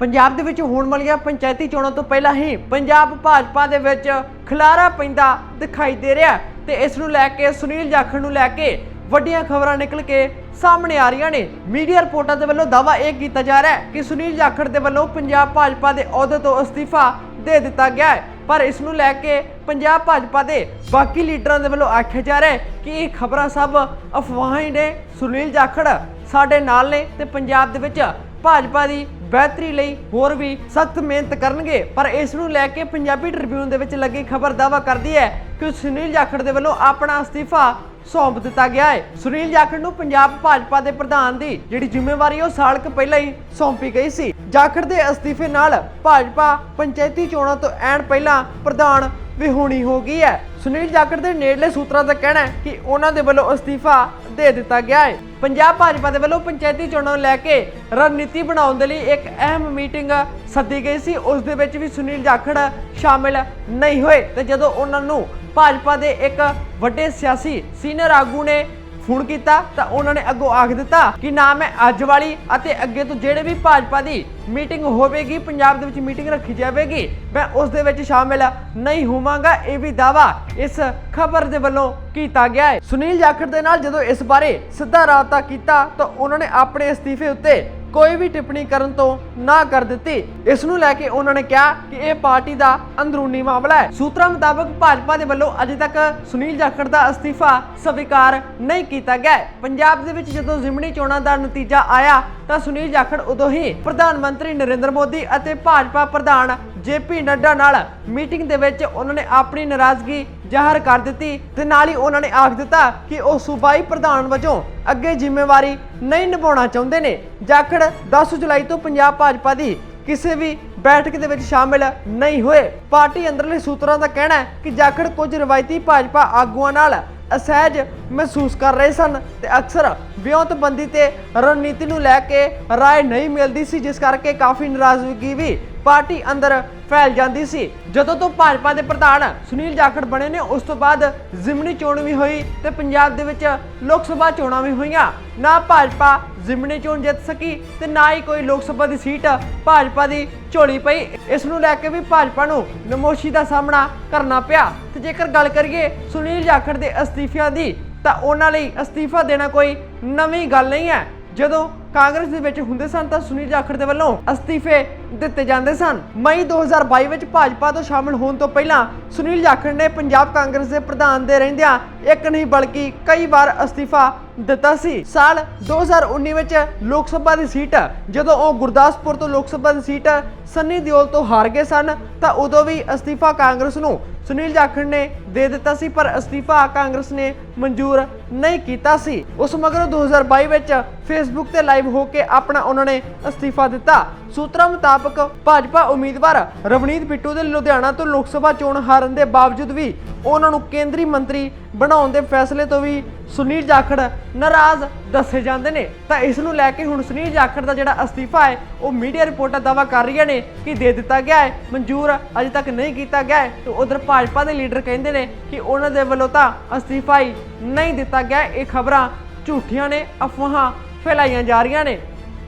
ਪੰਜਾਬ ਦੇ ਵਿੱਚ ਹੋਣ ਵਾਲੀਆਂ ਪੰਚਾਇਤੀ ਚੋਣਾਂ ਤੋਂ ਪਹਿਲਾਂ ਹੀ ਪੰਜਾਬ ਭਾਜਪਾ ਦੇ ਵਿੱਚ ਖਿਲਾਰਾ ਪੈਂਦਾ ਦਿਖਾਈ ਦੇ ਰਿਹਾ ਹੈ ਤੇ ਇਸ ਨੂੰ ਲੈ ਕੇ, ਸੁਨੀਲ ਜਾਖੜ ਨੂੰ ਲੈ ਕੇ ਵੱਡੀਆਂ ਖਬਰਾਂ ਨਿਕਲ ਕੇ ਸਾਹਮਣੇ ਆ ਰਹੀਆਂ ਨੇ। ਮੀਡੀਆ ਰਿਪੋਰਟਾਂ ਦੇ ਵੱਲੋਂ ਦਾਵਾ ਇਹ ਕੀਤਾ ਜਾ ਰਿਹਾ ਹੈ ਕਿ ਸੁਨੀਲ ਜਾਖੜ ਦੇ ਵੱਲੋਂ ਪੰਜਾਬ ਭਾਜਪਾ ਦੇ ਅਹੁਦੇ ਤੋਂ ਅਸਤੀਫਾ ਦੇ ਦਿੱਤਾ ਗਿਆ ਹੈ। ਪਰ ਇਸ ਨੂੰ ਲੈ ਕੇ ਪੰਜਾਬ ਭਾਜਪਾ ਦੇ ਬਾਕੀ ਲੀਡਰਾਂ ਦੇ ਵੱਲੋਂ ਆਖਿਆ ਜਾ ਰਿਹਾ ਹੈ ਕਿ ਇਹ ਖਬਰਾਂ ਸਭ ਅਫਵਾਹਾਂ ਹੀ ਨੇ। ਸੁਨੀਲ ਜਾਖੜ ਸਾਡੇ ਨਾਲ ਨੇ ਤੇ ਪੰਜਾਬ ਦੇ ਵਿੱਚ ਭਾਜਪਾ ਦੀ ਬਿਹਤਰੀ ਲਈ ਹੋਰ ਵੀ ਸਖਤ ਮਿਹਨਤ ਕਰਨਗੇ। ਪਰ ਇਸ ਨੂੰ ਲੈ ਕੇ ਪੰਜਾਬੀ ਟ੍ਰਿਬਿਊਨ ਦੇ ਵਿੱਚ ਲੱਗੀ ਖਬਰ ਦਾਵਾ ਕਰਦੀ ਹੈ ਕਿ ਸੁਨੀਲ ਜਾਖੜ ਦੇ ਵੱਲੋਂ ਆਪਣਾ ਅਸਤੀਫਾ ਸੌਂਪ ਦਿੱਤਾ ਗਿਆ ਹੈ। ਸੁਨੀਲ ਜਾਖੜ ਨੂੰ ਪੰਜਾਬ ਭਾਜਪਾ ਦੇ ਪ੍ਰਧਾਨ ਦੀ ਜਿਹੜੀ ਜ਼ਿੰਮੇਵਾਰੀ ਉਹ ਸਾਲ ਕੁ ਪਹਿਲਾਂ ਹੀ ਸੌਂਪੀ ਗਈ ਸੀ। ਜਾਖੜ ਦੇ ਅਸਤੀਫੇ ਨਾਲ ਭਾਜਪਾ ਪੰਚਾਇਤੀ ਚੋਣਾਂ ਤੋਂ ਐਨ ਪਹਿਲਾਂ ਪ੍ਰਧਾਨ ਵਿਹੂਣੀ ਹੋ ਗਈ ਹੈ। ਸੁਨੀਲ ਜਾਖੜ ਦੇ ਨੇੜਲੇ ਸੂਤਰਾਂ ਦਾ ਕਹਿਣਾ ਹੈ ਕਿ ਉਹਨਾਂ ਦੇ ਵੱਲੋਂ ਅਸਤੀਫਾ ਦੇ ਦਿੱਤਾ ਗਿਆ ਹੈ। ਪੰਜਾਬ ਭਾਜਪਾ ਦੇ ਵੱਲੋਂ ਪੰਚਾਇਤੀ ਚੋਣਾਂ ਨੂੰ ਲੈ ਕੇ ਰਣਨੀਤੀ ਬਣਾਉਣ ਦੇ ਲਈ ਇੱਕ ਅਹਿਮ ਮੀਟਿੰਗ ਸੱਦੀ ਗਈ ਸੀ। ਉਸ ਦੇ ਵਿੱਚ ਵੀ ਸੁਨੀਲ ਜਾਖੜ ਸ਼ਾਮਿਲ ਨਹੀਂ ਹੋਏ। ਤੇ ਜਦੋਂ ਉਹਨਾਂ ਨੂੰ ਭਾਜਪਾ ਦੇ ਇੱਕ ਵੱਡੇ ਸਿਆਸੀ ਸੀਨੀਅਰ ਆਗੂ ਨੇ ਫੋਨ ਕੀਤਾ ਤਾਂ ਉਹਨਾਂ ਨੇ ਅੱਗੋਂ ਆਖ ਦਿੱਤਾ ਕਿ ਨਾ ਮੈਂ ਅੱਜ ਵਾਲੀ ਅਤੇ ਅੱਗੇ ਤੋਂ ਜਿਹੜੇ ਵੀ ਭਾਜਪਾ ਦੀ ਮੀਟਿੰਗ ਹੋਵੇਗੀ, ਪੰਜਾਬ ਦੇ ਵਿੱਚ ਮੀਟਿੰਗ ਰੱਖੀ ਜਾਵੇਗੀ, ਮੈਂ ਉਸ ਦੇ ਵਿੱਚ ਸ਼ਾਮਿਲ ਨਹੀਂ ਹੋਵਾਂਗਾ, ਇਹ ਵੀ ਦਾਵਾ ਇਸ ਖਬਰ ਦੇ ਵੱਲੋਂ ਕੀਤਾ ਗਿਆ ਹੈ। ਸੁਨੀਲ ਜਾਖੜ ਦੇ ਨਾਲ ਜਦੋਂ ਇਸ ਬਾਰੇ ਸਿੱਧਾ ਰਾਬਤਾ ਕੀਤਾ ਤਾਂ ਉਹਨਾਂ ਨੇ ਆਪਣੇ ਅਸਤੀਫੇ ਉੱਤੇ ਕੋਈ ਵੀ ਟਿੱਪਣੀ ਕਰਨ ਤੋਂ ਨਾ ਕਰ ਦਿੱਤੀ। ਇਸ ਨੂੰ ਲੈ ਕੇ ਉਹਨਾਂ ਨੇ ਕਿਹਾ ਕਿ ਇਹ ਪਾਰਟੀ ਦਾ ਅੰਦਰੂਨੀ ਮਾਮਲਾ ਹੈ। ਸੂਤਰਾਂ ਮੁਤਾਬਕ ਭਾਜਪਾ ਦੇ ਵੱਲੋਂ ਅਜੇ ਤੱਕ ਸੁਨੀਲ ਜਾਖੜ ਦਾ ਅਸਤੀਫਾ ਸਵੀਕਾਰ ਨਹੀਂ ਕੀਤਾ ਗਿਆ ਪੰਜਾਬ ਦੇ ਵਿੱਚ ਜਦੋਂ ਜ਼ਿਮਨੀ ਚੋਣਾਂ ਦਾ ਨਤੀਜਾ ਆਇਆ, ਤਾਂ ਸੁਨੀਲ ਜਾਖੜ ਉਦੋਂ ਹੀ ਪ੍ਰਧਾਨ ਮੰਤਰੀ ਨਰਿੰਦਰ ਮੋਦੀ ਅਤੇ ਭਾਜਪਾ ਪ੍ਰਧਾਨ ਜੇਪੀ ਨੱਡਾ ਨਾਲ ਮੀਟਿੰਗ ਦੇ ਵਿੱਚ ਉਹਨਾਂ ਨੇ ਆਪਣੀ ਨਾਰਾਜ਼ਗੀ ਜ਼ਾਹਰ ਕਰ ਦਿੱਤੀ ਤੇ ਨਾਲ ਹੀ ਉਹਨਾਂ ਨੇ ਆਖ ਦਿੱਤਾ ਕਿ ਉਹ ਸੂਬਾਈ ਪ੍ਰਧਾਨ ਵਜੋਂ ਅੱਗੇ ਜ਼ਿੰਮੇਵਾਰੀ ਨਹੀਂ ਨਿਭਾਉਣਾ ਚਾਹੁੰਦੇ ਨੇ। ਜਾਖੜ 10 ਜੁਲਾਈ ਤੋਂ ਪੰਜਾਬ ਭਾਜਪਾ ਦੀ ਕਿਸੇ ਵੀ ਬੈਠਕ ਦੇ ਵਿੱਚ ਸ਼ਾਮਿਲ ਨਹੀਂ ਹੋਏ। ਪਾਰਟੀ ਅੰਦਰਲੇ ਸੂਤਰਾਂ ਦਾ ਕਹਿਣਾ ਹੈ ਕਿ ਜਾਖੜ ਕੁਝ ਰਵਾਇਤੀ ਭਾਜਪਾ ਆਗੂਆਂ ਨਾਲ ਅਸਹਿਜ ਮਹਿਸੂਸ ਕਰ ਰਹੇ ਸਨ ਤੇ ਅਕਸਰ ਵਿਉਂਤਬੰਦੀ ਤੇ ਰਣਨੀਤੀ ਨੂੰ ਲੈ ਕੇ ਰਾਏ ਨਹੀਂ ਮਿਲਦੀ ਸੀ, ਜਿਸ ਕਰਕੇ ਕਾਫੀ ਨਾਰਾਜ਼ਗੀ ਵੀ ਪਾਰਟੀ ਅੰਦਰ ਫੈਲ ਜਾਂਦੀ ਸੀ। ਜਦੋਂ ਤੋਂ ਭਾਜਪਾ ਦੇ ਪ੍ਰਧਾਨ ਸੁਨੀਲ ਜਾਖੜ ਬਣੇ ਨੇ, ਉਸ ਤੋਂ ਬਾਅਦ ਜ਼ਿਮਨੀ ਚੋਣ ਵੀ ਹੋਈ ਤੇ ਪੰਜਾਬ ਦੇ ਵਿੱਚ ਲੋਕ ਸਭਾ ਚੋਣਾਂ ਵੀ ਹੋਈਆਂ। ਨਾ ਭਾਜਪਾ ਜ਼ਿਮਨੀ ਚੋਣ ਜਿੱਤ ਸਕੀ ਤੇ ਨਾ ਹੀ ਕੋਈ ਲੋਕ ਸਭਾ ਦੀ ਸੀਟ ਭਾਜਪਾ ਦੀ ਝੋਲੀ ਪਈ। ਇਸ ਨੂੰ ਲੈ ਕੇ ਵੀ ਭਾਜਪਾ ਨੂੰ ਨਮੋਸ਼ੀ ਦਾ ਸਾਹਮਣਾ ਕਰਨਾ ਪਿਆ। ਤੇ ਜੇਕਰ ਗੱਲ ਕਰੀਏ ਸੁਨੀਲ ਜਾਖੜ ਦੇ ਅਸਤੀਫਿਆਂ ਦੀ, ਤਾਂ ਉਹਨਾਂ ਲਈ ਅਸਤੀਫਾ ਦੇਣਾ ਕੋਈ ਨਵੀਂ ਗੱਲ ਨਹੀਂ ਹੈ। ਜਦੋਂ ਕਾਂਗਰਸ ਦੇ ਵਿੱਚ ਹੁੰਦੇ ਸਨ ਤਾਂ ਸੁਨੀਲ ਜਾਖੜ ਦੇ ਵੱਲੋਂ ਅਸਤੀਫੇ ਦਿੱਤੇ ਜਾਂਦੇ ਸਨ। ਮਈ 2022 ਵਿੱਚ ਭਾਜਪਾ ਤੋਂ ਸ਼ਾਮਲ ਹੋਣ ਤੋਂ ਪਹਿਲਾਂ ਸੁਨੀਲ ਜਾਖੜ ਨੇ ਪੰਜਾਬ ਕਾਂਗਰਸ ਦੇ ਪ੍ਰਧਾਨ ਦੇ ਰਹਿੰਦਿਆਂ ਇੱਕ ਨਹੀਂ ਬਲਕਿ ਕਈ ਵਾਰ ਅਸਤੀਫਾ ਦਿੱਤਾ ਸੀ। ਸਾਲ 2019 ਵਿੱਚ ਲੋਕ ਸਭਾ ਦੀ ਸੀਟ, ਜਦੋਂ ਉਹ ਗੁਰਦਾਸਪੁਰ ਤੋਂ ਲੋਕ ਸਭਾ ਦੀ ਸੀਟ ਸੰਨੀ ਦਿਓਲ ਤੋਂ ਹਾਰ ਗਏ ਸਨ, ਤਾਂ ਉਦੋਂ ਵੀ ਅਸਤੀਫਾ ਕਾਂਗਰਸ ਨੂੰ ਸੁਨੀਲ ਜਾਖੜ ਨੇ ਦੇ ਦਿੱਤਾ ਸੀ, ਪਰ ਅਸਤੀਫਾ ਕਾਂਗਰਸ ਨੇ ਮਨਜ਼ੂਰ ਨਹੀਂ ਕੀਤਾ ਸੀ। ਉਸ ਮਗਰੋਂ 2022 ਵਿੱਚ ਫੇਸਬੁੱਕ ਤੇ ਲਾਈਵ ਹੋ ਕੇ ਆਪਣਾ ਉਹਨਾਂ ਨੇ ਅਸਤੀਫਾ ਦਿੱਤਾ। ਸੂਤਰਾਂ ਮੁਤਾਬਕ ਭਾਜਪਾ ਉਮੀਦਵਾਰ ਰਵਨੀਤ ਬਿੱਟੂ ਦੇ ਲੁਧਿਆਣਾ ਤੋਂ ਲੋਕ ਸਭਾ ਚੋਣ ਹਾਰਨ ਦੇ ਬਾਵਜੂਦ ਵੀ ਉਹਨਾਂ ਨੂੰ ਕੇਂਦਰੀ ਮੰਤਰੀ ਬਣਾਉਣ ਦੇ ਫੈਸਲੇ ਤੋਂ ਵੀ ਸੁਨੀਲ ਜਾਖੜ ਨਾਰਾਜ਼ ਦੱਸੇ ਜਾਂਦੇ ਨੇ। ਤਾਂ ਇਸ ਨੂੰ ਲੈ ਕੇ ਹੁਣ ਸੁਨੀਲ ਜਾਖੜ ਦਾ ਜਿਹੜਾ ਅਸਤੀਫਾ ਹੈ, ਉਹ ਮੀਡੀਆ ਰਿਪੋਰਟਾਂ ਦਾਵਾ ਕਰ ਰਹੀਆਂ ਨੇ ਕਿ ਦੇ ਦਿੱਤਾ ਗਿਆ ਹੈ, ਮਨਜ਼ੂਰ ਅਜੇ ਤੱਕ ਨਹੀਂ ਕੀਤਾ ਗਿਆ ਹੈ। ਤੇ ਉਧਰ ਭਾਜਪਾ ਦੇ ਲੀਡਰ ਕਹਿੰਦੇ ਨੇ ਕਿ ਉਹਨਾਂ ਦੇ ਵੱਲੋਂ ਤਾਂ ਅਸਤੀਫਾ ਹੀ ਨਹੀਂ ਦਿੱਤਾ ਗਿਆ। ਇਹ ਖਬਰਾਂ ਝੂਠੀਆਂ ਨੇ, ਅਫਵਾਹਾਂ ਫੈਲਾਈਆਂ ਜਾ ਰਹੀਆਂ ਨੇ।